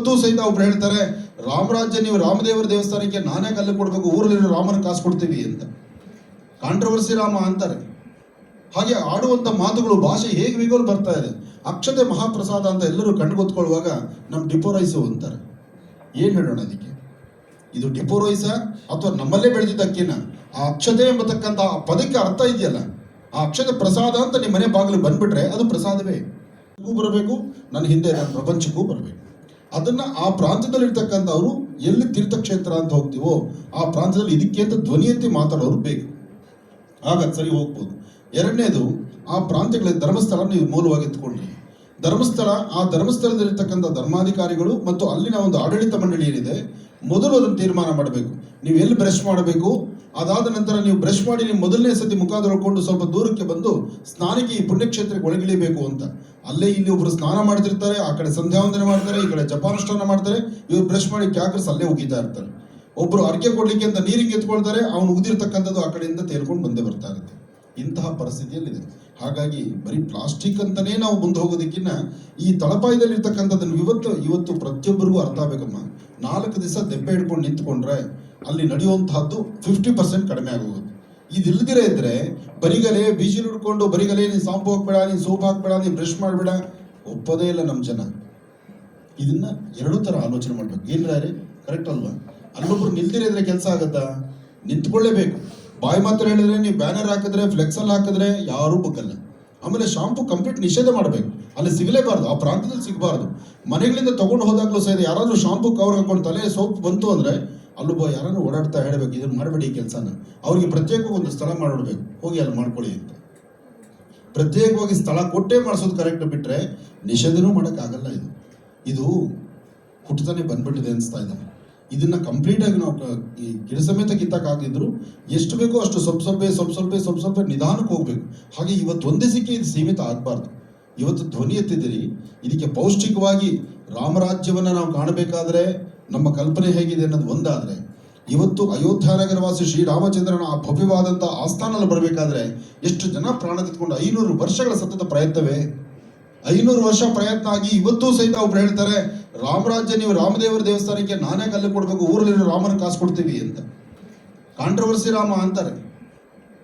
ಇವತ್ತೂ ಸಹಿತ ಒಬ್ರು ಹೇಳ್ತಾರೆ, ರಾಮರಾಜ್ಯ, ನೀವು ರಾಮದೇವರ ದೇವಸ್ಥಾನಕ್ಕೆ ನಾನೇ ಕಲ್ಲು ಕೊಡಬೇಕು, ಊರಲ್ಲಿರೋ ರಾಮನ ಕಾಸು ಕೊಡ್ತೀವಿ ಅಂತ. ಕಾಂಟ್ರವರ್ಸಿ ರಾಮ ಅಂತಾರೆ. ಹಾಗೆ ಆಡುವಂತ ಮಾತುಗಳು, ಭಾಷೆ ಹೇಗೆ ವಿಗೋಲ್ ಬರ್ತಾ ಇದೆ, ಅಕ್ಷತೆ ಮಹಾಪ್ರಸಾದ ಅಂತ ಎಲ್ಲರೂ ಕಣ್ಗೊತ್ಕೊಳ್ಳುವಾಗ ನಮ್ಮ ಡಿಪೋ ರೈಸು ಅಂತಾರೆ. ಏನು ಹೇಳೋಣ ಅದಕ್ಕೆ ಇದು ಡಿಪೋರೈಸ ಅಥವಾ ನಮ್ಮಲ್ಲೇ ಬೆಳೆದಿದ್ದ ಅಕ್ಕಿನ ಆ ಅಕ್ಷತೆ ಎಂಬತಕ್ಕಂಥ ಆ ಪದಕ್ಕೆ ಅರ್ಥ ಇದೆಯಲ್ಲ, ಆ ಅಕ್ಷತೆ ಪ್ರಸಾದ ಅಂತ ನಿಮ್ಮ ಮನೆ ಬಾಗಿಲು ಬಂದ್ಬಿಟ್ರೆ ಅದು ಪ್ರಸಾದವೇ. ಬರಬೇಕು, ನನ್ನ ಹಿಂದೆ ನನ್ನ ಪ್ರಪಂಚಕ್ಕೂ ಬರಬೇಕು. ಅದನ್ನ ಆ ಪ್ರಾಂತ್ಯದಲ್ಲಿರ್ತಕ್ಕಂಥವ್ರು ಎಲ್ಲಿ ತೀರ್ಥಕ್ಷೇತ್ರ ಅಂತ ಹೋಗ್ತೀವೋ ಆ ಪ್ರಾಂತ್ಯದಲ್ಲಿ ಇದಕ್ಕೆ ಅಂತ ಧ್ವನಿಯಂತೆ ಮಾತಾಡೋರು ಬೇಕು ಆಗ ಸರಿ ಹೋಗ್ಬೋದು. ಎರಡನೇದು, ಆ ಪ್ರಾಂತ್ಯಗಳ ಧರ್ಮಸ್ಥಳ ನೀವು ಮೂಲವಾಗಿ ಎತ್ಕೊಂಡ್ರಿ. ಧರ್ಮಸ್ಥಳ, ಆ ಧರ್ಮಸ್ಥಳದಲ್ಲಿರ್ತಕ್ಕಂಥ ಧರ್ಮಾಧಿಕಾರಿಗಳು ಮತ್ತು ಅಲ್ಲಿನ ಒಂದು ಆಡಳಿತ ಮಂಡಳಿ ಏನಿದೆ, ಮೊದಲು ಅದನ್ನು ತೀರ್ಮಾನ ಮಾಡಬೇಕು. ನೀವು ಎಲ್ಲಿ ಬ್ರಷ್ ಮಾಡಬೇಕು? ಅದಾದ ನಂತರ ನೀವು ಬ್ರಷ್ ಮಾಡಿ ನೀವು ಮೊದಲನೇ ಸತಿ ಮುಖ ತೊಳ್ಕೊಂಡು ಸ್ವಲ್ಪ ದೂರಕ್ಕೆ ಬಂದು ಸ್ನಾನಕ್ಕೆ ಈ ಪುಣ್ಯಕ್ಷೇತ್ರಕ್ಕೆ ಒಳಗಿಳಿಬೇಕು ಅಂತ. ಅಲ್ಲೇ ಇಲ್ಲಿ ಒಬ್ರು ಸ್ನಾನ ಮಾಡ್ತಿರ್ತಾರೆ, ಆ ಕಡೆ ಸಂಧ್ಯಾವಂದನೆ ಮಾಡ್ತಾರೆ, ಈ ಕಡೆ ಜಪಾನುಷ್ಠಾನ ಮಾಡ್ತಾರೆ, ಇವ್ರು ಬ್ರಷ್ ಮಾಡಿ ಕ್ಯಾಕರ್ಸ್ ಅಲ್ಲೇ ಉಗಿತಾ ಇರ್ತಾರೆ. ಒಬ್ರು ಅರ್ಕೆ ಕೊಡ್ಲಿಕ್ಕೆ ಅಂತ ನೀರಿಗೆ ಎತ್ಕೊಳ್ತಾರೆ, ಅವನು ಉಗಿದಿರ್ತಕ್ಕಂಥದ್ದು ಆ ಕಡೆಯಿಂದ ತೇಲ್ಕೊಂಡು ಬಂದೇ ಬರ್ತಾ ಇರುತ್ತೆ. ಇಂತಹ ಪರಿಸ್ಥಿತಿಯಲ್ಲಿದೆ. ಹಾಗಾಗಿ ಬರೀ ಪ್ಲಾಸ್ಟಿಕ್ ಅಂತಲೇ ನಾವು ಮುಂದೆ ಹೋಗೋದಕ್ಕಿನ್ನ ಈ ತಳಪಾಯದಲ್ಲಿ ಇರ್ತಕ್ಕಂಥದ್ದನ್ನು ಇವತ್ತು ಇವತ್ತು ಪ್ರತಿಯೊಬ್ಬರಿಗೂ ಅರ್ಥ ಆಗಬೇಕಮ್ಮ. ನಾಲ್ಕು ದಿವಸ ದೆಬ್ಬೆ ಹಿಡ್ಕೊಂಡು ನಿಂತ್ಕೊಂಡ್ರೆ ಅಲ್ಲಿ ನಡೆಯುವಂತಹದ್ದು ಫಿಫ್ಟಿ ಪರ್ಸೆಂಟ್ ಕಡಿಮೆ ಆಗೋದು ಇದಿಲ್ದಿರೇ ಇದ್ರೆ ಬರಿಗಲೆ, ಬೀಜಿಲ್ ಹಿಡ್ಕೊಂಡು ಬರಿಗಲೆ, ನೀನು ಸಾಂಪು ಹಾಕ್ಬೇಡ, ನೀನು ಸೋಪ್ ಹಾಕ್ಬೇಡ, ನೀನು ಬ್ರಷ್ ಮಾಡಬೇಡ, ಒಪ್ಪೋದೇ ಇಲ್ಲ ನಮ್ಮ ಜನ. ಇದನ್ನ ಎರಡು ತರ ಆಲೋಚನೆ ಮಾಡ್ಬೇಕು. ಏನ್ರಾರೆ ಕರೆಕ್ಟ್ ಅಲ್ವಾ? ಅಲ್ಲೊಬ್ರು ನಿಲ್ದಿರೇ ಇದ್ರೆ ಕೆಲಸ ಆಗತ್ತಾ? ನಿಂತ್ಕೊಳ್ಳೇಬೇಕು. ಬಾಯಿ ಮಾತ್ರ ಹೇಳಿದ್ರೆ ನೀವು ಬ್ಯಾನರ್ ಹಾಕಿದ್ರೆ ಫ್ಲೆಕ್ಸ್ ಅಲ್ಲಿ ಹಾಕಿದ್ರೆ ಯಾರೂ ಬಗ್ಗಲ್ಲ ಆಮೇಲೆ ಶಾಂಪು ಕಂಪ್ಲೀಟ್ ನಿಷೇಧ ಮಾಡಬೇಕು. ಅಲ್ಲಿ ಸಿಗಲೇಬಾರ್ದು, ಆ ಪ್ರಾಂತದಲ್ಲಿ ಸಿಗಬಾರ್ದು. ಮನೆಗಳಿಂದ ತಗೊಂಡು ಹೋದಾಗಲೂ ಸಹ ಯಾರಾದರೂ ಶಾಂಪು ಕವರ್ ಹಾಕೊಂಡು ತಲೆ ಸೋಪ್ ಬಂತು ಅಂದ್ರೆ ಅಲ್ಲೊಬ್ಬ ಯಾರಾದ್ರೂ ಓಡಾಡ್ತಾ ಹೇಳಬೇಕು ಇದನ್ನ ಮಾಡಬೇಡಿ ಈ ಕೆಲಸನ. ಅವ್ರಿಗೆ ಪ್ರತ್ಯೇಕವಾಗಿ ಒಂದು ಸ್ಥಳ ಮಾಡಿಬಿಡ್ಬೇಕು ಹೋಗಿ ಅಲ್ಲಿ ಮಾಡ್ಕೊಳ್ಳಿ ಅಂತ. ಪ್ರತ್ಯೇಕವಾಗಿ ಸ್ಥಳ ಕೊಟ್ಟೇ ಮಾಡಿಸೋದು ಕರೆಕ್ಟ್ ಬಿಟ್ರೆ ನಿಷೇಧನೂ ಮಾಡೋಕ್ಕಾಗಲ್ಲ ಇದು. ಇದು ಹುಟ್ಟತಾನೆ ಬಂದ್ಬಿಟ್ಟಿದೆ ಅನಿಸ್ತಾ ಇದ್ದಾನೆ ಇದನ್ನ ಕಂಪ್ಲೀಟ್ ಆಗಿ ನಾವು ಗಿಡ ಸಮೇತ ಕಿತ್ತಕ್ಕಾಗಿದ್ರು ಎಷ್ಟು ಬೇಕೋ ಅಷ್ಟು ಸ್ವಲ್ಪ ಸ್ವಲ್ಪ ಸ್ವಲ್ಪ ಸ್ವಲ್ಪ ಸ್ವಲ್ಪ ಸ್ವಲ್ಪ ನಿಧಾನಕ್ಕೆ ಹೋಗ್ಬೇಕು. ಹಾಗೆ ಇವತ್ತು ಒಂದೇ ಸಿಕ್ಕಿ ಇದು ಸೀಮಿತ ಆಗಬಾರ್ದು. ಇವತ್ತು ಧ್ವನಿ ಎತ್ತಿದ್ದೀರಿ. ಇದಕ್ಕೆ ಪೌಷ್ಟಿಕವಾಗಿ ರಾಮರಾಜ್ಯವನ್ನ ನಾವು ಕಾಣಬೇಕಾದ್ರೆ ನಮ್ಮ ಕಲ್ಪನೆ ಹೇಗಿದೆ ಅನ್ನೋದು ಒಂದಾದ್ರೆ, ಇವತ್ತು ಅಯೋಧ್ಯ ನಗರವಾಸಿ ಶ್ರೀರಾಮಚಂದ್ರನ ಆ ಭವ್ಯವಾದಂಥ ಆಸ್ಥಾನದಲ್ಲಿ ಬರಬೇಕಾದ್ರೆ ಎಷ್ಟು ಜನ ಪ್ರಾಣ ತೆಗೆದುಕೊಂಡು ಐನೂರು ವರ್ಷಗಳ ಸತತ ಪ್ರಯತ್ನವೇ? ಐನೂರು ವರ್ಷ ಪ್ರಯತ್ನ ಆಗಿ ಇವತ್ತೂ ಸಹಿತ ಒಬ್ರು ಹೇಳ್ತಾರೆ ರಾಮರಾಜ್ಯ, ನೀವು ರಾಮದೇವರ ದೇವಸ್ಥಾನಕ್ಕೆ ನಾನೇ ಕಲ್ಲು ಕೊಡಬೇಕು, ಊರಲ್ಲಿರೋ ರಾಮನ ಕಾಸು ಕೊಡ್ತೀವಿ ಅಂತ. ಕಾಂಟ್ರವರ್ಸಿ ರಾಮ ಅಂತಾರೆ.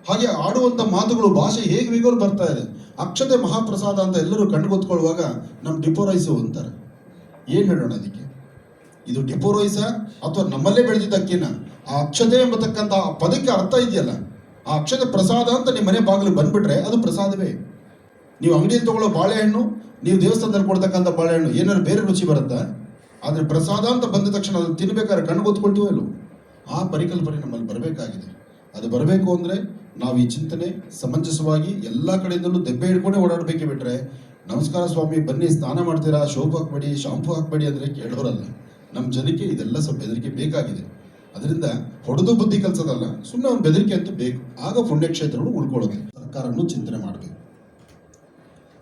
ಹಾಗೆ ಆಡುವಂತ ಮಾತುಗಳು, ಭಾಷೆ ಹೇಗೆ ವಿಗೋಲ್ ಬರ್ತಾ ಇದೆ, ಅಕ್ಷತೆ ಮಹಾಪ್ರಸಾದ ಅಂತ ಎಲ್ಲರೂ ಕಣ್ಗೊತ್ಕೊಳ್ಳುವಾಗ ನಮ್ಮ ಡಿಪೋ ರೈಸು ಅಂತಾರೆ. ಏನ್ ಹೇಳೋಣ ಅದಕ್ಕೆ? ಇದು ಡಿಪೋರೈಸ ಅಥವಾ ನಮ್ಮಲ್ಲೇ ಬೆಳೆದಿದ್ದ ಅಕ್ಕಿನ ಆ ಅಕ್ಷತೆ ಎಂಬತಕ್ಕಂಥ ಆ ಪದಕ್ಕೆ ಅರ್ಥ ಇದೆಯಲ್ಲ, ಆ ಅಕ್ಷತೆ ಪ್ರಸಾದ ಅಂತ ನಿಮ್ಮ ಮನೆ ಬಾಗಿಲು ಬಂದ್ಬಿಟ್ರೆ ಅದು ಪ್ರಸಾದವೇ. ನೀವು ಅಂಗಡಿಯಲ್ಲಿ ತಗೊಳ್ಳೋ ಬಾಳೆಹಣ್ಣು ನೀವು ದೇವಸ್ಥಾನದಲ್ಲಿ ಕೊಡ್ತಕ್ಕಂಥ ಬಾಳೆಹಣ್ಣು, ಏನಾದ್ರು ಬೇರೆ ರುಚಿ ಬರುತ್ತಾ? ಆದರೆ ಪ್ರಸಾದ ಅಂತ ಬಂದ ತಕ್ಷಣ ಅದನ್ನು ಕಣ್ಣು ಗೊತ್ಕೊಳ್ತೀವೋ ಇಲ್ಲೋ ಆ ಪರಿಕಲ್ಪನೆ ನಮ್ಮಲ್ಲಿ ಬರಬೇಕಾಗಿದೆ. ಅದು ಬರಬೇಕು ಅಂದರೆ ನಾವು ಈ ಚಿಂತನೆ, ಸಮಂಜಸವಾಗಿ ಎಲ್ಲ ಕಡೆಯಿಂದಲೂ ದೆಬ್ಬೆ ಹಿಡ್ಕೊಂಡೇ ಓಡಾಡಬೇಕೆ ಬಿಟ್ಟರೆ ನಮಸ್ಕಾರ ಸ್ವಾಮಿ, ಬನ್ನಿ ಸ್ನಾನ ಮಾಡ್ತೀರಾ? ಶೋಪ್ ಹಾಕ್ಬೇಡಿ, ಶಾಂಪು ಹಾಕ್ಬೇಡಿ ಅಂದರೆ ಕೇಳೋರಲ್ಲ. ನಮ್ಮ ಜನಕ್ಕೆ ಇದೆಲ್ಲ ಸ್ವಲ್ಪ ಬೆದರಿಕೆ ಬೇಕಾಗಿದೆ. ಅದರಿಂದ ಹೊಡೆದು ಬುದ್ಧಿ ಕಲಿಸೋದಲ್ಲ ಸುಮ್ಮನೆ ಒಂದು ಬೆದರಿಕೆ ಅಂತೂ ಬೇಕು. ಆಗ ಪುಣ್ಯಕ್ಷೇತ್ರಗಳು ಉಳ್ಕೊಳ್ಳೋದು ಸರ್ಕಾರನು ಚಿಂತನೆ ಮಾಡಬೇಕು.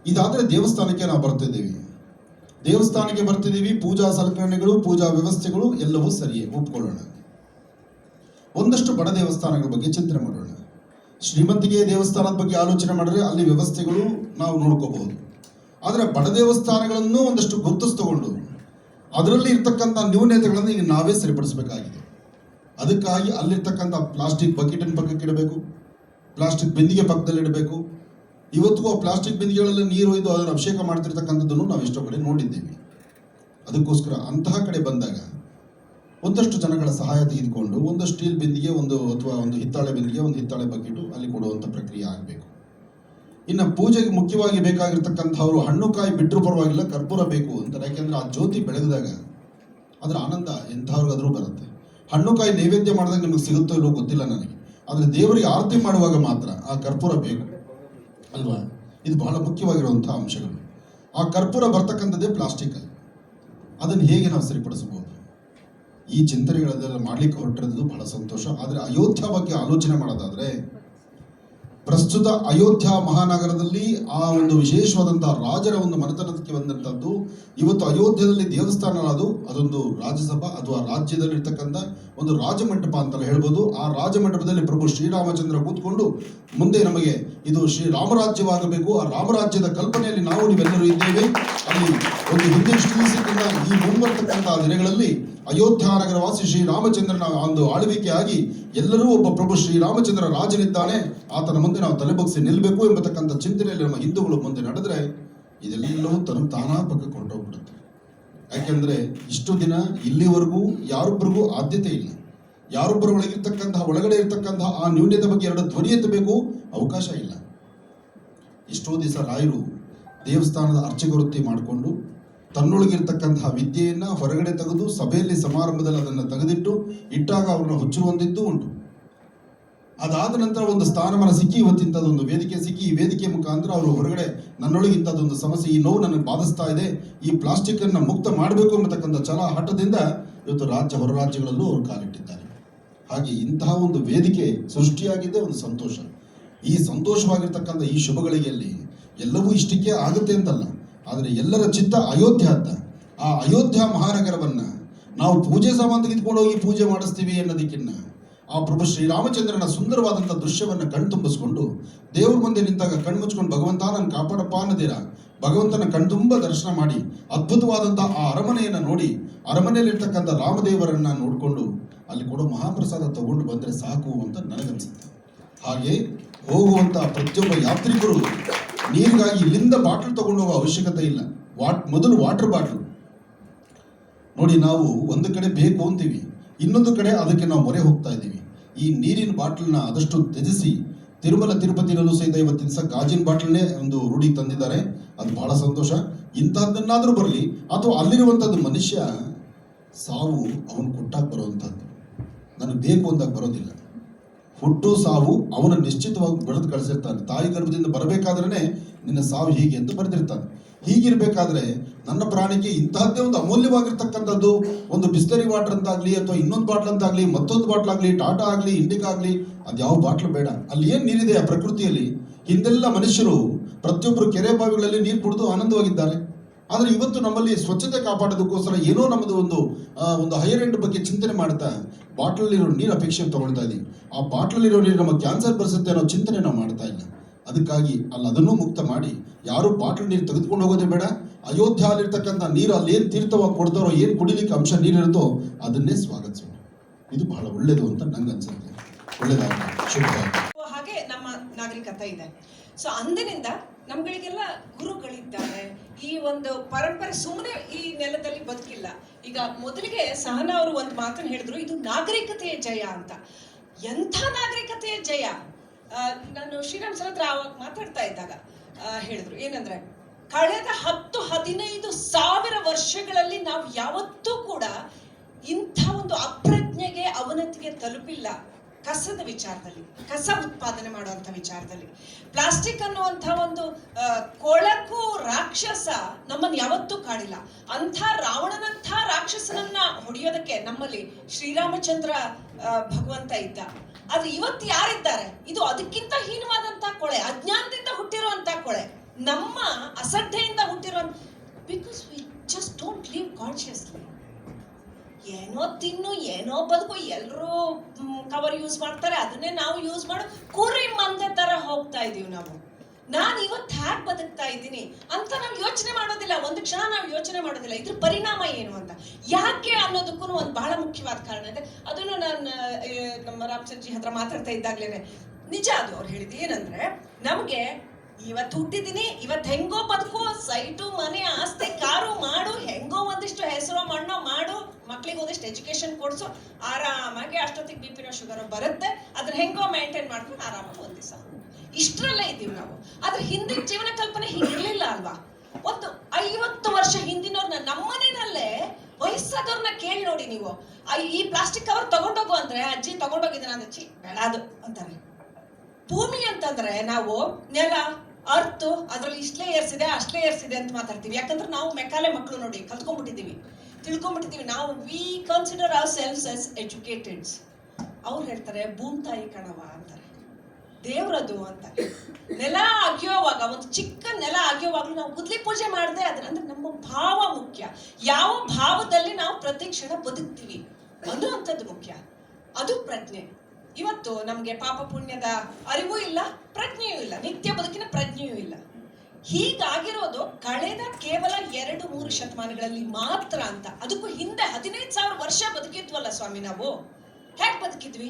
ಇದಾದ್ರೆ ದೇವಸ್ಥಾನಕ್ಕೆ ನಾವು ಬರ್ತಿದ್ದೀವಿ. ದೇವಸ್ಥಾನಕ್ಕೆ ಬರ್ತಿದ್ದೀವಿ, ಪೂಜಾ ಸಲಕರಣೆಗಳು, ಪೂಜಾ ವ್ಯವಸ್ಥೆಗಳು ಎಲ್ಲವೂ ಸರಿಯೇ, ಒಪ್ಕೊಳ್ಳೋಣ. ಒಂದಷ್ಟು ಬಡ ದೇವಸ್ಥಾನಗಳ ಬಗ್ಗೆ ಚಿಂತನೆ ಮಾಡೋಣ. ಶ್ರೀಮಂತಿಗೆ ದೇವಸ್ಥಾನದ ಬಗ್ಗೆ ಆಲೋಚನೆ ಮಾಡಿದ್ರೆ ಅಲ್ಲಿ ವ್ಯವಸ್ಥೆಗಳು ನಾವು ನೋಡ್ಕೋಬಹುದು. ಆದರೆ ಬಡ ದೇವಸ್ಥಾನಗಳನ್ನು ಒಂದಷ್ಟು ಗುರುತಿಸ್ತಗೊಂಡು ಅದರಲ್ಲಿ ಇರ್ತಕ್ಕಂಥ ನ್ಯೂನತೆಗಳನ್ನು ಈಗ ನಾವೇ ಸರಿಪಡಿಸಬೇಕಾಗಿದೆ. ಅದಕ್ಕಾಗಿ ಅಲ್ಲಿರ್ತಕ್ಕಂಥ ಪ್ಲಾಸ್ಟಿಕ್ ಬಕೆಟನ್ನು ಪಕ್ಕಕ್ಕೆ ಇಡಬೇಕು. ಪ್ಲಾಸ್ಟಿಕ್ ಬಿಂದಿಗೆ ಪಕ್ಕದಲ್ಲಿ ಇಡಬೇಕು ಇವತ್ತಿಗೂ ಆ ಪ್ಲಾಸ್ಟಿಕ್ ಬಿಂದಿಗೆಗಳಲ್ಲಿ ನೀರು ಒಯ್ದು ಅದನ್ನು ಅಭಿಷೇಕ ಮಾಡ್ತಿರ್ತಕ್ಕಂಥದ್ದನ್ನು ನಾವು ಎಷ್ಟೋ ಕಡೆ ನೋಡಿದ್ದೇವೆ. ಅದಕ್ಕೋಸ್ಕರ ಅಂತಹ ಕಡೆ ಬಂದಾಗ ಒಂದಷ್ಟು ಜನಗಳ ಸಹಾಯ ತೆಗೆದುಕೊಂಡು ಒಂದು ಸ್ಟೀಲ್ ಬಿಂದಿಗೆ, ಒಂದು ಅಥವಾ ಒಂದು ಹಿತ್ತಾಳೆ ಬಿಂದಿಗೆ, ಒಂದು ಹಿತ್ತಾಳೆ ಬಕೆಟು ಅಲ್ಲಿ ಕೊಡುವಂಥ ಪ್ರಕ್ರಿಯೆ ಆಗಬೇಕು. ಇನ್ನು ಪೂಜೆಗೆ ಮುಖ್ಯವಾಗಿ ಬೇಕಾಗಿರ್ತಕ್ಕಂಥವ್ರು ಹಣ್ಣು ಕಾಯಿ ಬಿಟ್ಟರು ಪರವಾಗಿಲ್ಲ, ಕರ್ಪೂರ ಬೇಕು ಅಂತ ಯಾಕೆಂದರೆ ಆ ಜ್ಯೋತಿ ಬೆಳಗಿದಾಗ ಅದರ ಆನಂದ ಎಂಥವ್ರಿಗಾದ್ರೂ ಬರುತ್ತೆ. ಹಣ್ಣು ಕಾಯಿ ನೈವೇದ್ಯ ಮಾಡಿದಾಗ ನಿಮಗೆ ಸಿಗುತ್ತೋ ಇಲ್ಲೋ ಗೊತ್ತಿಲ್ಲ ನನಗೆ. ಆದರೆ ದೇವರಿಗೆ ಆರತಿ ಮಾಡುವಾಗ ಮಾತ್ರ ಆ ಕರ್ಪೂರ ಬೇಕು. ಅಲ್ವಾ? ಇದು ಬಹಳ ಮುಖ್ಯವಾಗಿರುವಂಥ ಅಂಶಗಳು. ಆ ಕರ್ಪೂರ ಬರ್ತಕ್ಕಂಥದ್ದೇ ಪ್ಲಾಸ್ಟಿಕ್ ಅಲ್ಲಿ. ಅದನ್ನು ಹೇಗೆ ನಾವು ಸರಿಪಡಿಸಬಹುದು? ಈ ಚಿಂತನೆಗಳೆಲ್ಲ ಮಾಡ್ಲಿಕ್ಕೆ ಹೊರಟಿರೋದು ಬಹಳ ಸಂತೋಷ. ಆದರೆ ಅಯೋಧ್ಯ ಬಗ್ಗೆ ಆಲೋಚನೆ ಮಾಡೋದಾದ್ರೆ ಪ್ರಸ್ತುತ ಅಯೋಧ್ಯ ಮಹಾನಗರದಲ್ಲಿ ಆ ಒಂದು ವಿಶೇಷವಾದಂತಹ ರಾಜರ ಒಂದು ಮನೆತನಕ್ಕೆ ಬಂದಂತದ್ದು, ಇವತ್ತು ಅಯೋಧ್ಯದಲ್ಲಿ ದೇವಸ್ಥಾನ ಅದು, ಅದೊಂದು ರಾಜ್ಯಸಭಾ ಅಥವಾ ರಾಜ್ಯದಲ್ಲಿರ್ತಕ್ಕಂಥ ಒಂದು ರಾಜಮಂಟಪ ಅಂತ ಹೇಳ್ಬೋದು. ಆ ರಾಜಮಂಟಪದಲ್ಲಿ ಪ್ರಭು ಶ್ರೀರಾಮಚಂದ್ರ ಕೂತ್ಕೊಂಡು ಮುಂದೆ ನಮಗೆ ಇದು ಶ್ರೀರಾಮರಾಜ್ಯವಾಗಬೇಕು. ಆ ರಾಮರಾಜ್ಯದ ಕಲ್ಪನೆಯಲ್ಲಿ ನಾವು ನೀವೆಲ್ಲರೂ ಇದ್ದೇವೆ. ಅಲ್ಲಿ ಒಂದು ಹಿಂದೆ ಶ್ರೀಸಿದ್ದ ಈ ಮುಂಬರ್ತಕ್ಕಂತಹ ದಿನಗಳಲ್ಲಿ ಅಯೋಧ್ಯ ನಗರವಾಸಿ ಶ್ರೀರಾಮಚಂದ್ರನ ಒಂದು ಆಳ್ವಿಕೆಯಾಗಿ ಎಲ್ಲರೂ ಒಬ್ಬ ಪ್ರಭು ಶ್ರೀರಾಮಚಂದ್ರ ರಾಜನಿದ್ದಾನೆ. ಆತನ ಮುಂದೆ ನಾವು ತಲೆಬಗ್ಸಿ ನಿಲ್ಲಬೇಕು ಎಂಬತಕ್ಕಂಥ ಚಿಂತನೆಯಲ್ಲಿ ನಮ್ಮ ಹಿಂದೂಗಳು ಮುಂದೆ ನಡೆದ್ರೆ ಇದೆಲ್ಲವೂ ತನ್ನ ತಾನಾ ಪಕ್ಕಕ್ಕೆ ಹೊರಟೋಗ್ಬಿಡುತ್ತೆ ಯಾಕೆಂದ್ರೆ ಇಷ್ಟು ದಿನ ಇಲ್ಲಿವರೆಗೂ ಯಾರೊಬ್ಬರಿಗೂ ಆದ್ಯತೆ ಇಲ್ಲ. ಯಾರೊಬ್ಬರ ಒಳಗಿರ್ತಕ್ಕಂತಹ, ಒಳಗಡೆ ಇರ್ತಕ್ಕಂತಹ ಆ ನ್ಯೂನ್ಯತೆ ಬಗ್ಗೆ ಎರಡು ಧ್ವನಿ ಎತ್ತಬೇಕು, ಅವಕಾಶ ಇಲ್ಲ. ಎಷ್ಟೋ ದಿವಸ ರಾಯರು ದೇವಸ್ಥಾನದ ಅರ್ಚಕವೃತ್ತಿ ಮಾಡಿಕೊಂಡು ತನ್ನೊಳಗಿರ್ತಕ್ಕಂತಹ ವಿದ್ಯೆಯನ್ನ ಹೊರಗಡೆ ತೆಗೆದು ಸಭೆಯಲ್ಲಿ ಸಮಾರಂಭದಲ್ಲಿ ಅದನ್ನು ತೆಗೆದಿಟ್ಟು ಇಟ್ಟಾಗ ಅವ್ರನ್ನ ಹುಚ್ಚು ಹೊಂದಿದ್ದು ಉಂಟು. ಅದಾದ ನಂತರ ಒಂದು ಸ್ಥಾನಮಾನ ಸಿಕ್ಕಿ ಇವತ್ತಿಂಥದ್ದೊಂದು ವೇದಿಕೆ ಸಿಕ್ಕಿ ಈ ವೇದಿಕೆ ಮುಖಾಂತರ ಅವರು ಹೊರಗಡೆ ನನ್ನೊಳಗೆ ಇಂಥದ್ದೊಂದು ಸಮಸ್ಯೆ, ಈ ನೋವು ನನಗೆ ಬಾಧಿಸ್ತಾ ಇದೆ, ಈ ಪ್ಲಾಸ್ಟಿಕ್ ಅನ್ನ ಮುಕ್ತ ಮಾಡಬೇಕು ಅನ್ನತಕ್ಕಂಥ ಛಲ ಹಠದಿಂದ ಇವತ್ತು ರಾಜ್ಯ ಹೊರ ರಾಜ್ಯಗಳಲ್ಲೂ ಅವರು ಕಾಲಿಟ್ಟಿದ್ದಾರೆ. ಹಾಗೆ ಇಂತಹ ಒಂದು ವೇದಿಕೆ ಸೃಷ್ಟಿಯಾಗಿದ್ದೇ ಒಂದು ಸಂತೋಷ. ಈ ಸಂತೋಷವಾಗಿರ್ತಕ್ಕಂಥ ಈ ಶುಭಗಳಿಗೆಯಲ್ಲಿ ಎಲ್ಲವೂ ಇಷ್ಟಕ್ಕೆ ಆಗುತ್ತೆ ಅಂತಲ್ಲ. ಆದರೆ ಎಲ್ಲರ ಚಿತ್ತ ಅಯೋಧ್ಯ ಅಂತ. ಆ ಅಯೋಧ್ಯ ಮಹಾನಗರವನ್ನ ನಾವು ಪೂಜೆ ಸಾಮಾನು ತೆಗೆದುಕೊಂಡು ಹೋಗಿ ಪೂಜೆ ಮಾಡಿಸ್ತೀವಿ ಅನ್ನೋದಕ್ಕಿನ್ನ ಆ ಪ್ರಭು ಶ್ರೀರಾಮಚಂದ್ರನ ಸುಂದರವಾದಂಥ ದೃಶ್ಯವನ್ನು ಕಣ್ತುಂಬಿಸ್ಕೊಂಡು ದೇವ್ರ ಮುಂದೆ ನಿಂತಾಗ ಕಣ್ಮುಚ್ಕೊಂಡು ಭಗವಂತ ನನ್ನ ಕಾಪಾಡಪ್ಪ ಅನ್ನದಿರ. ಭಗವಂತನ ಕಣ್ತುಂಬ ದರ್ಶನ ಮಾಡಿ ಅದ್ಭುತವಾದಂಥ ಆ ಅರಮನೆಯನ್ನು ನೋಡಿ ಅರಮನೆಯಲ್ಲಿರ್ತಕ್ಕಂಥ ರಾಮದೇವರನ್ನ ನೋಡಿಕೊಂಡು ಅಲ್ಲಿ ಕೊಡೋ ಮಹಾಪ್ರಸಾದ ತಗೊಂಡು ಬಂದರೆ ಸಾಕು ಅಂತ ನನಗನ್ಸುತ್ತೆ. ಹಾಗೆ ಹೋಗುವಂಥ ಪ್ರತಿಯೊಬ್ಬ ಯಾತ್ರಿಕರು ನೀರಿಗಾಗಿ ಇಲ್ಲಿಂದ ಬಾಟ್ಲ್ ತಗೊಂಡು ಹೋಗೋ ಅವಶ್ಯಕತೆ ಇಲ್ಲ. ವಾಟ್, ಮೊದಲು ವಾಟರ್ ಬಾಟ್ಲು. ನೋಡಿ, ನಾವು ಒಂದು ಕಡೆ ಬೇಕು ಅಂತೀವಿ, ಇನ್ನೊಂದು ಕಡೆ ಅದಕ್ಕೆ ನಾವು ಮೊರೆ ಹೋಗ್ತಾ ಇದ್ದೀವಿ. ಈ ನೀರಿನ ಬಾಟ್ಲನ್ನ ಆದಷ್ಟು ತ್ಯಜಿಸಿ, ತಿರುಮಲ ತಿರುಪತಿನಲ್ಲೂ ಸಹಿತ ಇವತ್ತಿನ ದಿವಸ ಗಾಜಿನ ಬಾಟ್ಲನ್ನೇ ಒಂದು ರೂಢಿ ತಂದಿದ್ದಾರೆ. ಅದು ಬಹಳ ಸಂತೋಷ. ಇಂಥದ್ದನ್ನಾದರೂ ಬರಲಿ, ಅಥವಾ ಅಲ್ಲಿರುವಂಥದ್ದು ಮನುಷ್ಯ ಸಾವು ಅವನು ಕೊಟ್ಟಾಗ ಬರುವಂಥದ್ದು ನನಗೆ ಬೇಕು ಅಂದಾಗ ಬರೋದಿಲ್ಲ. ಹುಟ್ಟು ಸಾವು ಅವನ ನಿಶ್ಚಿತವಾಗಿ ಬರೆದು ಕಳಿಸಿರ್ತಾನೆ. ತಾಯಿ ಗರ್ಭದಿಂದ ಬರಬೇಕಾದ್ರೆ ನಿನ್ನ ಸಾವು ಹೀಗೆ ಎಂದು ಬರೆದಿರ್ತಾನೆ. ಹೀಗಿರ್ಬೇಕಾದ್ರೆ ನನ್ನ ಪ್ರಾಣಿಗೆ ಇಂತಹದ್ದೇ ಒಂದು ಅಮೂಲ್ಯವಾಗಿರ್ತಕ್ಕಂಥದ್ದು. ಒಂದು ಬಿಸ್ಲರಿ ವಾಟರ್ ಅಂತಾಗಲಿ ಅಥವಾ ಇನ್ನೊಂದು ಬಾಟ್ಲ್ ಅಂತಾಗ್ಲಿ, ಮತ್ತೊಂದು ಬಾಟ್ಲ್ ಆಗಲಿ, ಟಾಟಾ ಆಗಲಿ ಇಂಡಿಕಾ ಆಗಲಿ, ಅದು ಯಾವ ಬಾಟ್ಲು ಬೇಡ. ಅಲ್ಲಿ ಏನು ನೀರಿದೆ ಆ ಪ್ರಕೃತಿಯಲ್ಲಿ? ಹಿಂದೆಲ್ಲ ಮನುಷ್ಯರು ಪ್ರತಿಯೊಬ್ಬರು ಕೆರೆ ಬಾವಿಗಳಲ್ಲಿ ನೀರು ಕುಡಿದು ಆನಂದವಾಗಿದ್ದಾರೆ. ಆದರೆ ಇವತ್ತು ನಮ್ಮಲ್ಲಿ ಸ್ವಚ್ಛತೆ ಕಾಪಾಡೋದಕ್ಕೋಸ್ಕರ ಏನೋ ನಮ್ಮದು ಒಂದು ಒಂದು ಹೈಯರ್ ಎಂಡ್ ಬಗ್ಗೆ ಚಿಂತನೆ ಮಾಡ್ತಾ ಬಾಟ್ಲಲ್ಲಿರೋ ನೀರು ಅಪೇಕ್ಷೆ ತಗೊಳ್ತಾ ಇದೀವಿ. ಆ ಬಾಟ್ಲಲ್ಲಿರೋ ನೀರು ನಮ್ಮ ಕ್ಯಾನ್ಸರ್ ಬರೆಸುತ್ತೆ ಅನ್ನೋ ಚಿಂತನೆ ನಾವು ಮಾಡ್ತಾ ಇಲ್ಲ. ಅದಕ್ಕಾಗಿ ಅಲ್ಲಿ ಅದನ್ನು ಮುಕ್ತ ಮಾಡಿ, ಯಾರು ಬಾಟ್ಲ್ ನೀರು ತೆಗೆದುಕೊಂಡು ಹೋಗೋದೇ ಬೇಡ. ಅಯೋಧ್ಯ ಅಲ್ಲಿರ್ತಕ್ಕಂಥ ನೀರು ಅಲ್ಲಿ ಏನು ತೀರ್ಥವಾಗಿ ಕೊಡ್ತಾರೋ, ಏನು ಕುಡಿಲಿಕ್ಕೆ ಅಂಶ ನೀರಿರುತ್ತೋ ಅದನ್ನೇ ಸ್ವಾಗತಿಸೋಣ. ಇದು ಬಹಳ ಒಳ್ಳೇದು ಅಂತ ನಂಗೆ ಅನ್ಸುತ್ತೆ. ಒಳ್ಳೇದಾಗಲಿ. ಶುಭ. ಹಾಗೆ ನಮ್ಮ ನಾಗರಿಕತೆ ಇದೆ. ಸೊ ಅಂದಿನಿಂದ ನಮ್ಗಳಿಗೆಲ್ಲ ಗುರುಗಳಿದ್ದಾರೆ. ಈ ಒಂದು ಪರಂಪರೆ ಸುಮ್ಮನೆ ಈ ನೆಲದಲ್ಲಿ ಬದುಕಿಲ್ಲ. ಈಗ ಮೊದಲಿಗೆ ಸಹನಾ ಅವರು ಒಂದು ಮಾತನ್ನು ಹೇಳಿದ್ರು, ಇದು ನಾಗರಿಕತೆಯ ಜಯ ಅಂತ. ಎಂಥ ನಾಗರಿಕತೆಯ ಜಯ? ನಾನು ಶ್ರೀರಾಮ್ ಸರ್ ಆವಾಗ ಮಾತಾಡ್ತಾ ಇದ್ದಾಗ ಹೇಳಿದ್ರು. ಏನಂದ್ರೆ, ಕಳೆದ ಹತ್ತು ಹದಿನೈದು ಸಾವಿರ ವರ್ಷಗಳಲ್ಲಿ ನಾವು ಯಾವತ್ತೂ ಕೂಡ ಇಂಥ ಒಂದು ಅಪ್ರಜ್ಞೆಗೆ ಅವನತಿಗೆ ತಲುಪಿಲ್ಲ. ಕಸದ ವಿಚಾರದಲ್ಲಿ, ಕಸ ಉತ್ಪಾದನೆ ಮಾಡುವಂಥ ವಿಚಾರದಲ್ಲಿ. ಪ್ಲಾಸ್ಟಿಕ್ ಅನ್ನುವಂಥ ಒಂದು ಕೊಳಕು ರಾಕ್ಷಸ ನಮ್ಮನ್ನು ಯಾವತ್ತೂ ಕಾಡಿಲ್ಲ. ಅಂಥ ರಾವಣನಂಥ ರಾಕ್ಷಸನನ್ನ ಹೊಡೆಯೋದಕ್ಕೆ ನಮ್ಮಲ್ಲಿ ಶ್ರೀರಾಮಚಂದ್ರ ಭಗವಂತ ಇದ್ದ. ಆದ್ರೆ ಇವತ್ತು ಯಾರಿದ್ದಾರೆ? ಇದು ಅದಕ್ಕಿಂತ ಹೀನವಾದಂಥ ಕೊಳೆ, ಅಜ್ಞಾನದಿಂದ ಹುಟ್ಟಿರುವಂಥ ಕೊಳೆ. ನಮ್ಮ ಅಸಡ್ಡೆಯಿಂದ ಹುಟ್ಟಿರೋ because we just don't live consciously ಏನೋ ತಿನ್ನು, ಏನೋ ಬದುಕು ಎಲ್ಲರೂ ಕವರ್ ಯೂಸ್ ಮಾಡ್ತಾರೆ, ಅದನ್ನೇ ನಾವು ಯೂಸ್ ಮಾಡೋ. ಕುರಿ ಮಂದೆ ತರ ಹೋಗ್ತಾ ಇದೀವಿ ನಾವು. ನಾನು ಇವತ್ತು ಹ್ಯಾಕ್ ಬದುಕ್ತಾ ಇದ್ದೀನಿ ಅಂತ ನಾವು ಯೋಚನೆ ಮಾಡೋದಿಲ್ಲ, ಒಂದು ಕ್ಷಣ ನಾವು ಯೋಚನೆ ಮಾಡೋದಿಲ್ಲ. ಇದ್ರ ಪರಿಣಾಮ ಏನು ಅಂತ. ಯಾಕೆ ಅನ್ನೋದಕ್ಕೂ ಒಂದು ಬಹಳ ಮುಖ್ಯವಾದ ಕಾರಣ ಇದೆ. ಅದನ್ನು ನಾನು ನಮ್ಮ ರಾಮಚಂದ್ರಜಿ ಹತ್ರ ಮಾತಾಡ್ತಾ ಇದ್ದಾಗ್ಲೇನೆ. ನಿಜ ಅದು ಅವ್ರು ಹೇಳಿದ್ದು ಏನಂದ್ರೆ, ನಮಗೆ ಇವತ್ತು ಹುಟ್ಟಿದ್ದೀನಿ, ಇವತ್ತು ಹೆಂಗೋ ಬದುಕು, ಸೈಟು, ಮನೆ, ಆಸ್ತಿ ಕಾರು ಮಾಡು ಹೆಂಗೋ ಒಂದಿಷ್ಟು ಹೆಸರು ಮಣ್ಣೋ ಮಾಡು ಮಕ್ಳಿಗೆ ಒಂದಿಷ್ಟು ಎಜುಕೇಶನ್ ಕೊಡ್ಸು, ಆರಾಮಾಗಿ ಅಷ್ಟೊತ್ತಿಗೆ ಬಿ ಪಿನೋ ಶುಗರ್ ಬರುತ್ತೆ. ಅದ್ರ ಹೆಂಗೋ ಮೇಂಟೈನ್ ಮಾಡ್ಕೊಂಡು ಆರಾಮಾಗಿ ಒಂದು ದಿವಸ ಇಷ್ಟರಲ್ಲೇ ಇದ್ದೀವಿ ನಾವು. ಅದ್ರ ಹಿಂದಿನ ಜೀವನ ಕಲ್ಪನೆ ಹಿಂಗಿರ್ಲಿಲ್ಲ ಅಲ್ವಾ? ಒಂದು ಐವತ್ತು ವರ್ಷ ಹಿಂದಿನವ್ರನ್ನ ನಮ್ಮನೇನಲ್ಲೇ ವಯಸ್ಸಾದವ್ರನ್ನ ಕೇಳಿ ನೋಡಿ ನೀವು. ಈ ಪ್ಲಾಸ್ಟಿಕ್ ಕವರ್ ತಗೊಂಡೋಗು ಅಂದ್ರೆ, ಅಜ್ಜಿ ತಗೊಂಡೋಗಿದ್ದಾನೆ ಅಂದ್ರೆ ಚಿ ಬೇಡ ಅದು, ಅಂತಾರೆ. ಭೂಮಿ ಅಂತಂದ್ರೆ ನಾವು ನೆಲ, ಅರ್ತು ಅದ್ರಲ್ಲಿ ಇಷ್ಟೇ ಏರ್ಸಿದೆ ಅಷ್ಟೇ ಏರ್ಸಿದೆ ಅಂತ ಮಾತಾಡ್ತೀವಿ. ಯಾಕಂದ್ರೆ ನಾವು ಮೆಕ್ಕಾಲೆ ಮಕ್ಕಳು ನೋಡಿ ಕಲ್ತ್ಕೊಂಡ್ಬಿಟ್ಟಿದೀವಿ ತಿಳ್ಕೊಂಡ್ಬಿಟ್ಟಿದೀವಿ. ನಾವು we consider ourselves as educateds ಅವ್ರು ಹೇಳ್ತಾರೆ, ಭೂಮ್ ತಾಯಿ ಕಣವ ಅಂತಾರೆ. ದೇವ್ರದು ಅಂತ ನೆಲ ಅಗಿಯೋವಾಗ ಒಂದು ಚಿಕ್ಕ ನೆಲ ಅಗಿಯೋವಾಗಲೂ ನಾವು ಕುದ್ಲಿ ಪೂಜೆ ಮಾಡದೆ ಅದ್ರ ಅಂದ್ರೆ ನಮ್ಮ ಭಾವ ಮುಖ್ಯ. ಯಾವ ಭಾವದಲ್ಲಿ ನಾವು ಪ್ರತಿ ಕ್ಷಣ ಬದುಕ್ತೀವಿ? ಅದು ಅಂಥದ್ದು ಮುಖ್ಯ. ಅದು ಪ್ರಜ್ಞೆ. ಇವತ್ತು ನಮಗೆ ಪಾಪ ಪುಣ್ಯದ ಅರಿವು ಇಲ್ಲ, ಪ್ರಜ್ಞೆಯೂ ಇಲ್ಲ. ನಿತ್ಯ ಬದುಕಿನ ಪ್ರಜ್ಞೆಯೂ ಇಲ್ಲ. ಹೀಗಾಗಿರೋದು ಕಳೆದ ಕೇವಲ ಎರಡು ಮೂರು ಶತಮಾನಗಳಲ್ಲಿ ಮಾತ್ರ ಅಂತ. ಅದಕ್ಕೂ ಹಿಂದೆ ಹದಿನೈದು ಸಾವಿರ ವರ್ಷ ಬದುಕಿದ್ವಲ್ಲ ಸ್ವಾಮಿ ನಾವು? ಹೇಗೆ ಬದುಕಿದ್ವಿ?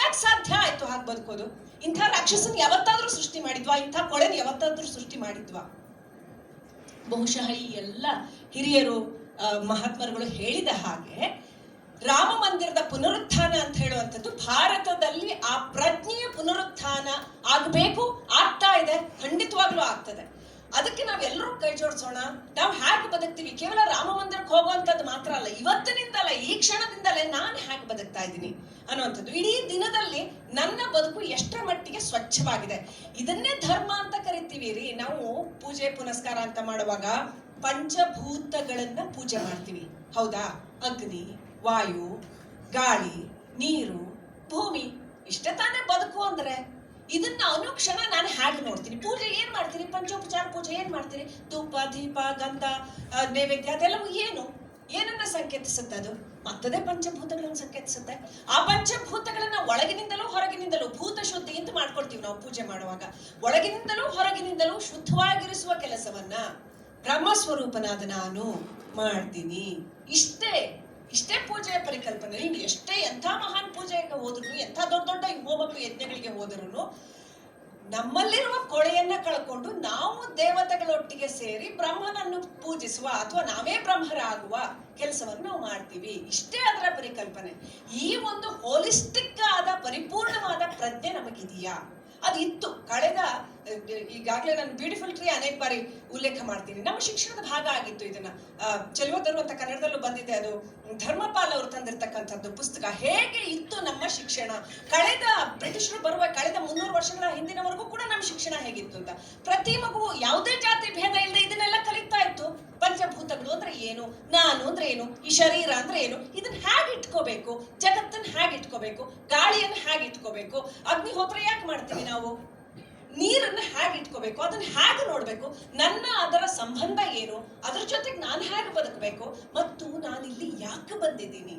ಹೇಗೆ ಸಾಧ್ಯ ಆಯ್ತು ಹಾಗೆ ಬದುಕೋದು? ಇಂಥ ರಾಕ್ಷಸನ್ ಯಾವತ್ತಾದ್ರೂ ಸೃಷ್ಟಿ ಮಾಡಿದ್ವಾ? ಇಂಥ ಕೊಳೆನ್ ಯಾವತ್ತಾದ್ರೂ ಸೃಷ್ಟಿ ಮಾಡಿದ್ವಾ? ಬಹುಶಃ ಈ ಎಲ್ಲ ಹಿರಿಯರು ಮಹಾತ್ಮರುಗಳು ಹೇಳಿದ ಹಾಗೆ ರಾಮ ಮಂದಿರದ ಪುನರುತ್ಥಾನ ಅಂತ ಹೇಳುವಂಥದ್ದು ಭಾರತದಲ್ಲಿ ಆ ಪ್ರಜ್ಞೆಯ ಪುನರುತ್ಥಾನ ಆಗಬೇಕು, ಆಗ್ತಾ ಇದೆ, ಖಂಡಿತವಾಗ್ಲೂ ಆಗ್ತದೆ. ಅದಕ್ಕೆ ನಾವೆಲ್ಲರೂ ಕೈ ಜೋಡಿಸೋಣ. ನಾವು ಹೇಗೆ ಬದುಕ್ತೀವಿ. ಕೇವಲ ರಾಮ ಮಂದಿರಕ್ಕೆ ಹೋಗುವಂಥದ್ದು ಮಾತ್ರ ಅಲ್ಲ, ಇವತ್ತಿನಿಂದಲೇ, ಈ ಕ್ಷಣದಿಂದಲೇ ನಾನು ಹೇಗೆ ಬದುಕ್ತಾ ಇದ್ದೀನಿ ಅನ್ನುವಂಥದ್ದು. ಇಡೀ ದಿನದಲ್ಲಿ ನನ್ನ ಬದುಕು ಎಷ್ಟರ ಮಟ್ಟಿಗೆ ಸ್ವಚ್ಛವಾಗಿದೆ. ಇದನ್ನೇ ಧರ್ಮ ಅಂತ ಕರಿತೀವಿ ರೀ ನಾವು ಪೂಜೆ, ಪುನಸ್ಕಾರ ಅಂತ ಮಾಡುವಾಗ ಪಂಚಭೂತಗಳನ್ನ ಪೂಜೆ ಮಾಡ್ತೀವಿ. ಹೌದಾ? ಅಗ್ನಿ, ವಾಯು, ಗಾಳಿ, ನೀರು, ಭೂಮಿ, ಇಷ್ಟೇ ತಾನೇ ಬದುಕು ಅಂದ್ರೆ. ಇದನ್ನ ಅನುಕ್ಷಣ ನಾನು ಹೇಗೆ ನೋಡ್ತೀನಿ. ಪೂಜೆ ಏನ್ ಮಾಡ್ತೀನಿ? ಪಂಚೋಪಚಾರ, ಪೂಜೆ ಏನ್ ಮಾಡ್ತೀನಿ? ತುಪ್ಪ ದೀಪ, ಗಂಧ ನೈವೇದ್ಯ ಅದೆಲ್ಲವೂ ಏನು? ಏನನ್ನ ಸಂಕೇತಿಸುತ್ತೆ ಅದು? ಮತ್ತದೇ ಪಂಚಭೂತಗಳನ್ನು ಸಂಕೇತಿಸುತ್ತೆ? ಆ ಪಂಚಭೂತಗಳನ್ನ ಒಳಗಿನಿಂದಲೂ ಹೊರಗಿನಿಂದಲೂ ಭೂತ ಶುದ್ಧಿ ಅಂತ ಮಾಡ್ಕೊಳ್ತೀವಿ ನಾವು ಪೂಜೆ ಮಾಡುವಾಗ. ಒಳಗಿನಿಂದಲೂ ಹೊರಗಿನಿಂದಲೂ ಶುದ್ಧವಾಗಿರಿಸುವ ಕೆಲಸವನ್ನ ಬ್ರಹ್ಮ ಸ್ವರೂಪನಾದ ನಾನು ಮಾಡ್ತೀನಿ. ಇಷ್ಟೇ. ಇಷ್ಟೇ ಪೂಜೆಯ ಪರಿಕಲ್ಪನೆ ನೀವು ಎಷ್ಟೇ ಎಂಥ ಮಹಾನ್ ಪೂಜೆಗೆ ಹೋದ್ರು ಎಂಥ ದೊಡ್ಡ ದೊಡ್ಡ ಹೋಮಕ್ಕೆ ಯಜ್ಞಗಳಿಗೆ ಹೋದರೂ ನಮ್ಮಲ್ಲಿರುವ ಕೊಳೆಯನ್ನ ಕಳ್ಕೊಂಡು ನಾವು ದೇವತೆಗಳೊಟ್ಟಿಗೆ ಸೇರಿ ಬ್ರಹ್ಮನನ್ನು ಪೂಜಿಸುವ ಅಥವಾ ನಾವೇ ಬ್ರಹ್ಮರಾಗುವ ಕೆಲಸವನ್ನು ನಾವು ಮಾಡ್ತೀವಿ. ಇಷ್ಟೇ ಅದರ ಪರಿಕಲ್ಪನೆ. ಈ ಒಂದು ಹೋಲಿಸ್ಟಿಕ್ ಆದ, ಪರಿಪೂರ್ಣವಾದ ಪ್ರಜ್ಞೆ ನಮಗಿದೆಯಾ? ಅದು ಇತ್ತು ಕಳೆದ ಈಗಾಗಲೇ ನಾನು ಬ್ಯೂಟಿಫುಲ್ ಟ್ರೀ ಅನೇಕ ಬಾರಿ ಉಲ್ಲೇಖ ಮಾಡ್ತೀನಿ. ನಮ್ಮ ಶಿಕ್ಷಣದ ಭಾಗ ಆಗಿತ್ತು ಇದನ್ನ. ಆ, ಚೆಲುವದರು ಅಂತ ಕನ್ನಡದಲ್ಲೂ ಬಂದಿದೆ ಅದು. ಧರ್ಮಪಾಲ್ ಅವರು ತಂದಿರ್ತಕ್ಕಂಥದ್ದು ಪುಸ್ತಕ. ಹೇಗೆ ಇತ್ತು ನಮ್ಮ ಶಿಕ್ಷಣ? ಕಳೆದ ಬ್ರಿಟಿಷರು ಬರುವ ಕಳೆದ ಮುನ್ನೂರು ವರ್ಷಗಳ ಹಿಂದಿನವರೆಗೂ ಕೂಡ ನಮ್ಮ ಶಿಕ್ಷಣ ಹೇಗಿತ್ತು ಅಂತ. ಪ್ರತಿ ಮಗು ಯಾವುದೇ ಜಾತಿ ಭೇದ ಇಲ್ಲದೆ ಇದನ್ನೆಲ್ಲ ಕಲಿತಾ ಇತ್ತು. ಪಂಚಭೂತಗಳು ಅಂದ್ರೆ ಏನು? ನಾನು ಅಂದ್ರೆ ಏನು? ಈ ಶರೀರ ಅಂದ್ರೆ ಏನು? ಇದನ್ನ ಹೇಗೆ ಇಟ್ಕೋಬೇಕು? ಜಗತ್ತನ್ನ ಹೇಗೆ ಇಟ್ಕೋಬೇಕು? ಗಾಳಿಯನ್ನ ಹೇಗೆ ಇಟ್ಕೋಬೇಕು? ಅಗ್ನಿಹೋತ್ರ ಯಾಕೆ ಮಾಡ್ತೀವಿ ನಾವು? ನೀರನ್ನ ಹೇಗೆ ಇಟ್ಕೋಬೇಕು? ಅದನ್ನ ಹೇಗೆ ನೋಡ್ಬೇಕು? ನನ್ನ ಅದರ ಸಂಬಂಧ ಏನು? ಅದ್ರ ಜೊತೆಗೆ ನಾನು ಹೇಗೆ ಬದುಕಬೇಕು? ಮತ್ತು ನಾನು ಇಲ್ಲಿ ಯಾಕೆ ಬಂದಿದ್ದೀನಿ?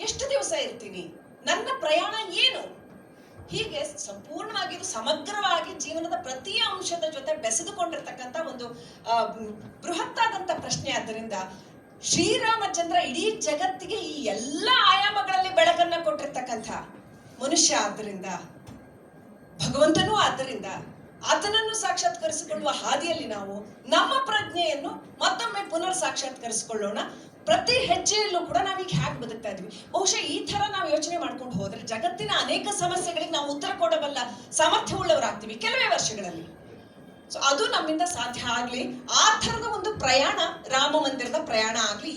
ಎಷ್ಟು ದಿವಸ ಇರ್ತೀನಿ? ನನ್ನ ಪ್ರಯಾಣ ಏನು? ಹೀಗೆ ಸಂಪೂರ್ಣವಾಗಿ ಇದು ಸಮಗ್ರವಾಗಿ ಜೀವನದ ಪ್ರತಿ ಅಂಶದ ಜೊತೆ ಬೆಸೆದುಕೊಂಡಿರ್ತಕ್ಕಂಥ ಒಂದು ಬೃಹತ್ತಾದಂತ ಪ್ರಶ್ನೆ. ಆದ್ದರಿಂದ ಶ್ರೀರಾಮಚಂದ್ರ ಇಡೀ ಜಗತ್ತಿಗೆ ಈ ಎಲ್ಲ ಆಯಾಮಗಳಲ್ಲಿ ಬೆಳಕನ್ನ ಕೊಟ್ಟಿರ್ತಕ್ಕಂಥ ಮನುಷ್ಯ ಆದ್ದರಿಂದ, ಭಗವಂತನೂ ಆದ್ದರಿಂದ, ಆತನನ್ನು ಸಾಕ್ಷಾತ್ಕರಿಸಿಕೊಳ್ಳುವ ಹಾದಿಯಲ್ಲಿ ನಾವು ನಮ್ಮ ಪ್ರಜ್ಞೆಯನ್ನು ಮತ್ತೊಮ್ಮೆ ಪುನರ್ ಸಾಕ್ಷಾತ್ಕರಿಸಿಕೊಳ್ಳೋಣ. ಪ್ರತಿ ಹೆಜ್ಜೆಯಲ್ಲೂ ಕೂಡ ನಾವೀಗ ಹ್ಯಾಕ್ ಬದುಕ್ತಾ ಇದೀವಿ. ಬಹುಶಃ ಈ ತರ ನಾವು ಯೋಚನೆ ಮಾಡ್ಕೊಂಡು ಹೋದ್ರೆ ಜಗತ್ತಿನ ಅನೇಕ ಸಮಸ್ಯೆಗಳಿಗೆ ನಾವು ಉತ್ತರ ಕೊಡಬಲ್ಲ ಸಾಮರ್ಥ್ಯವುಳ್ಳವರಾಗ್ತೀವಿ ಕೆಲವೇ ವರ್ಷಗಳಲ್ಲಿ. ಸೊ ಅದು ನಮ್ಮಿಂದ ಸಾಧ್ಯ ಆಗ್ಲಿ. ಆ ಥರದ ಒಂದು ಪ್ರಯಾಣ ರಾಮ ಮಂದಿರದ ಪ್ರಯಾಣ ಆಗ್ಲಿ